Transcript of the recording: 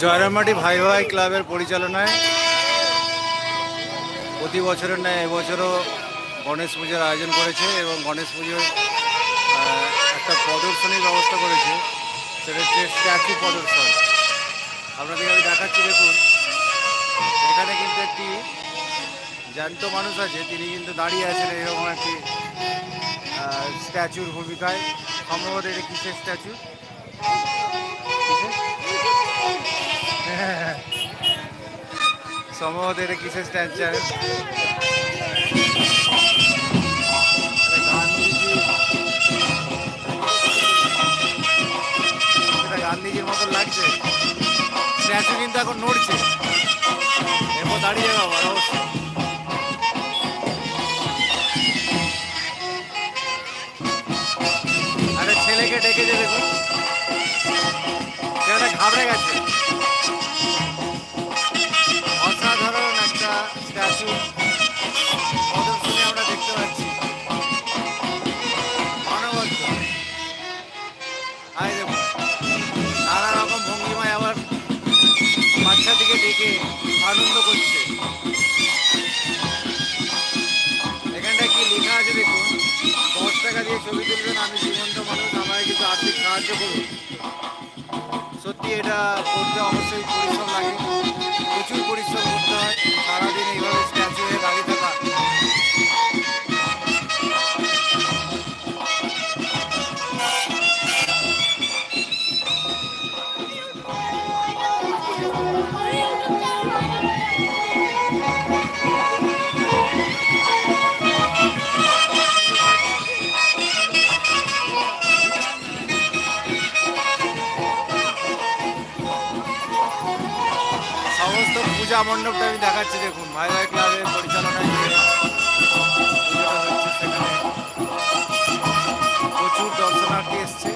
জয়রামবাটি ভাই ভাই ক্লাবের পরিচালনায় প্রতি বছরের ন্যায় এবছরও গণেশ পুজোর আয়োজন করেছে এবং গণেশ পুজোর একটা প্রদর্শনীর ব্যবস্থা করেছে। সেটা হচ্ছে স্ট্যাচু প্রদর্শন। আপনাদেরকে আমি দেখাচ্ছি, দেখুন। এখানে কিন্তু একটি জ্যান্ত মানুষ আছে, তিনি কিন্তু দাঁড়িয়ে আছেন এরকম একটি স্ট্যাচুর ভূমিকায়। সম্ভবত এটা কিসের স্ট্যাচু সম্ভবত এটা কিসের স্ট্যাচু গান্ধীজি গান্ধীজির মতন লাগছে। স্ট্যাচু কিন্তু এখন নড়ছে। এরপর দাঁড়িয়ে যাব অবশ্যই। ঘাবড়ে গেছে। অসাধারণ একটা স্ট্যাচু প্রদর্শনী আমরা দেখতে পাচ্ছি। অনবদ্য আয় দেখুন নানা রকম ভঙ্গিমায় আবার বাচ্চাটিকে ডেকে আনন্দ করছে। এখানটা কি লেখা আছে দেখুন? দশ টাকা দিয়ে ছবি তুলবেন আমি জীবন্ত মানুষ আমায় কিছু আর্থিক সাহায্য করুন। এটা করতে অবশ্যই পরিশ্রম লাগে। প্রচুর পরিশ্রম করতে হয়। পূজা মণ্ডপটা আমি দেখাচ্ছি দেখুন। ভাই ভাই ক্লাবের পরিচালনায় প্রচুর দর্শনার্থী এসছে।